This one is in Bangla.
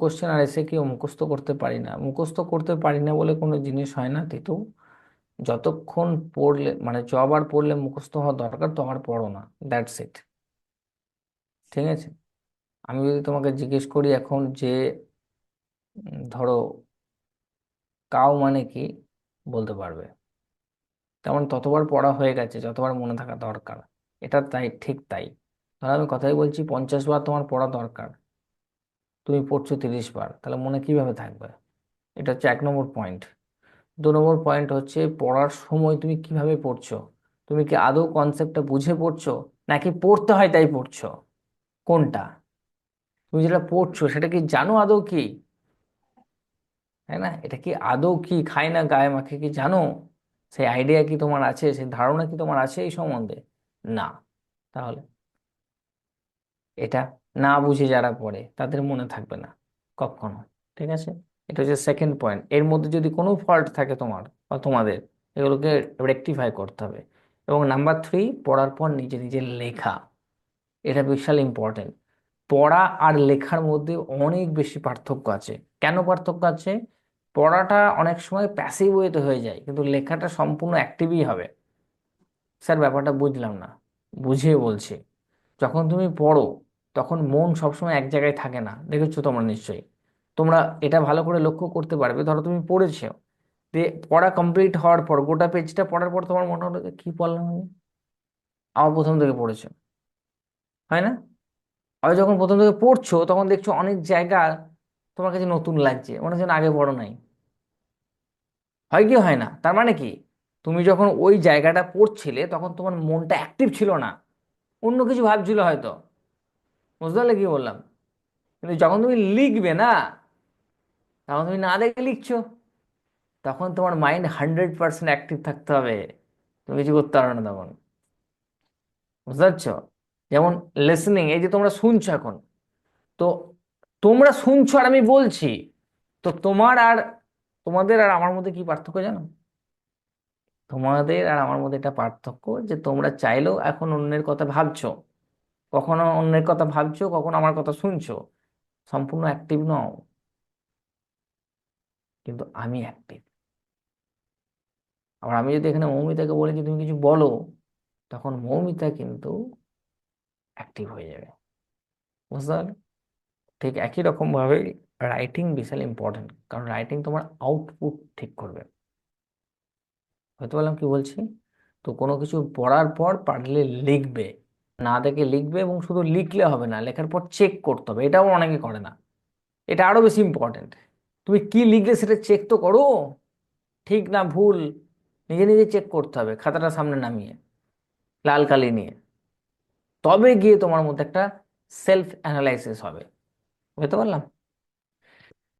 কোশ্চেন আর এসে কেউ মুখস্থ করতে পারি না? মুখস্থ করতে পারি না বলে কোনো জিনিস হয় না তিতু। যতক্ষণ পড়লে মানে যবার পড়লে মুখস্থ হওয়া দরকার, তবার পড়ো না। দ্যাটস ইট ঠিক আছে? আমি যদি তোমাকে জিজ্ঞেস করি এখন যে ধরো কাউ মানে কি? বলতে পারবে। তেমন ততবার পড়া হয়ে গেছে, যতবার মনে থাকা দরকার। এটা তাই, ঠিক তাই। ধরো আমি কথাই বলছি, পঞ্চাশ বার তোমার পড়া দরকার। তুমি পড়ছো তিরিশ বার, তাহলে মনে কীভাবে থাকবে? এটা হচ্ছে এক নম্বর পয়েন্ট দু নম্বর পয়েন্ট হচ্ছে পড়ার সময় তুমি কীভাবে পড়ছো? তুমি কি আদৌ কনসেপ্টটা বুঝে পড়ছো? নাকি পড়তে হয় তাই পড়ছো? কোনটা? তুমি যেটা পড়ছো সেটা কি জানো আদৌ কি? তাই না? এটা কি আদৌ কি? খায় না গায়ে মাখে কি জানো? সেই আইডিয়া কি তোমার আছে? সেই ধারণা কি তোমার আছে এই সম্বন্ধে? না। তাহলে এটা না বুঝে যারা পড়ে, তাদের মনে থাকবে না কখনো, ঠিক আছে? এটা হচ্ছে সেকেন্ড পয়েন্ট এর মধ্যে যদি কোনো ফল্ট থাকে তোমার বা তোমাদের, এগুলোকে রেকটিফাই করতে হবে। এবং নাম্বার থ্রি পড়ার পর নিজে নিজে লেখা। এটা বিশাল ইম্পর্টেন্ট পড়া আর লেখার মধ্যে অনেক বেশি পার্থক্য আছে। কেন পার্থক্য আছে? পড়াটা অনেক সময় প্যাসিভ ওয়েতে হয়ে যায়, কিন্তু লেখাটা সম্পূর্ণ অ্যাক্টিভই হবে। স্যার, ব্যাপারটা বুঝলাম না, বুঝিয়ে বলছি। যখন তুমি পড়ো তখন মন সবসময় এক জায়গায় থাকে না। দেখেছ তোমরা নিশ্চয়ই। তোমরা এটা ভালো করে লক্ষ্য করতে পারবে। ধরো তুমি পড়েছো। যে পড়া কমপ্লিট হওয়ার পর, গোটা পেজটা পড়ার পর তোমার মনে হলো কি পড়লাম আমি? আবার প্রথম থেকে পড়েছো। হয় না? আর যখন প্রথম থেকে পড়ছো, তখন দেখছ অনেক জায়গা তোমার কাছে নতুন লাগছে। মনে হচ্ছে আগে পড়ো নাই। হয় কি, হয় না? তার মানে কি? তুমি যখন ওই জায়গাটা পড়ছিলে, তখন তোমার মনটা অ্যাক্টিভ ছিল না। অন্য কিছু ভাবছিল হয়তো। বুঝতে পারলে কি বললাম? কিন্তু যখন তুমি লিখবে না, তখন তুমি না দেখে লিখছো, তখন তোমার মাইন্ড হান্ড্রেড পার্সেন্ট অ্যাক্টিভ থাকতে হবে। তুমি কিছু করতে পারবে না তখন। বুঝতে পারছ? যেমন লিসনিং এই যে তোমরা শুনছো এখন, তো তোমরা শুনছো আর আমি বলছি, তো তোমার আর, তোমাদের আর আমার মধ্যে কি পার্থক্য জানো? তোমাদের আর আমার মধ্যে এটা পার্থক্য যে তোমরা চাইলেও এখন অন্যের কথা ভাবছ। কখনো অন্যের কথা ভাবছ, কখনো আমার কথা শুনছো? সম্পূর্ণ অ্যাক্টিভ নও। কিন্তু আমি অ্যাক্টিভ আবার আমি যদি এখানে মৌমিতাকে বলি যে, তুমি কিছু বলো, তখন মৌমিতা কিন্তু অ্যাক্টিভ হয়ে যাবে। বুঝতে ঠিক একই রকম ভাবে রাইটিং বিশাল ইম্পর্টেন্ট কারণ রাইটিং তোমার আউটপুট ঠিক করবে। হয়তো বললাম কি বলছি? তো কোনো কিছু পড়ার পর পারলে লিখবে। না দেখে লিখবে এবং শুধু লিখলে হবে না, লেখার পর চেক করতে হবে এটাও অনেকে করে না। এটা আরও বেশি ইম্পর্টেন্ট তুমি কি লিখলে সেটা চেক তো করো, ঠিক না ভুল, নিজে নিজে চেক করতে হবে, খাতাটা সামনে নামিয়ে, লাল কালি নিয়ে। তবে গিয়ে তোমার মধ্যে একটা সেলফ অ্যানালাইসিস হবে। বুঝতে পারলাম?